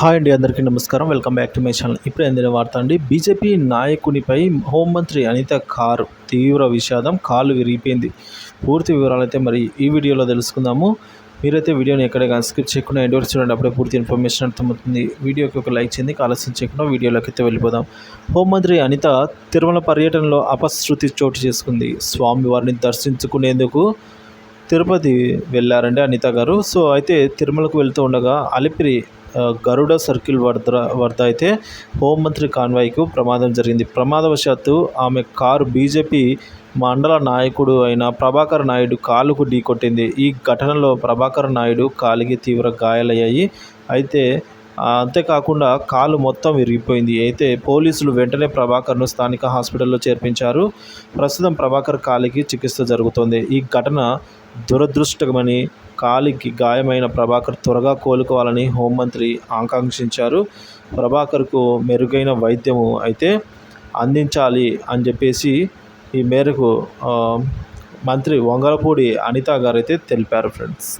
Hi అండి అందరికీ నమస్కారం. Welcome back to my channel. ఇప్పుడే అందిన వార్త అండి బీజేపీ నాయకునిపై హోంమంత్రి అనిత కారు తీవ్ర విషాదం కాలు విరిగిపోయింది. పూర్తి వివరాలు అయితే మరి ఈ వీడియోలో తెలుసుకుందాము. మీరైతే వీడియోని ఎక్కడ కానీ స్కిప్ చేయకుండా ఎండ్ వరకు చూడండి అప్పుడే పూర్తి ఇన్ఫర్మేషన్ అర్థమవుతుంది. వీడియోకి ఒక లైక్ చేయండి ఆలస్యం చేయకుండా వీడియోలోకి అయితే వెళ్ళిపోదాం. హోంమంత్రి అనిత తిరుమల పర్యటనలో అపశృతి చోటు చేసుకుంది. స్వామివారిని దర్శించుకునేందుకు తిరుపతి వెళ్ళారండి అనిత గారు. సో అయితే తిరుమలకు వెళ్తూ ఉండగా అలిపిరి గరుడ సర్కిల్ వద్ద వద్ద అయితే హోంమంత్రి కాన్వాయ్కు ప్రమాదం జరిగింది. ప్రమాదవశాత్తు ఆమె కారు బీజేపీ మండల నాయకుడు అయిన ప్రభాకర్ నాయుడు కాలుకు ఢీకొట్టింది. ఈ ఘటనలో ప్రభాకర్ నాయుడు కాలికి తీవ్ర గాయాలయ్యాయి. అయితే అంతేకాకుండా కాలు మొత్తం విరిగిపోయింది. అయితే పోలీసులు వెంటనే ప్రభాకర్ను స్థానిక హాస్పిటల్లో చేర్పించారు. ప్రస్తుతం ప్రభాకర్ కాలికి చికిత్స జరుగుతోంది. ఈ ఘటన దురదృష్టమని కాలికి గాయమైన ప్రభాకర్ త్వరగా కోలుకోవాలని హోంమంత్రి ఆకాంక్షించారు. ప్రభాకర్కు మెరుగైన వైద్యము అయితే అందించాలి అని చెప్పేసి ఈ మేరకు మంత్రి వంగలపూడి అనిత గారు అయితే తెలిపారు ఫ్రెండ్స్.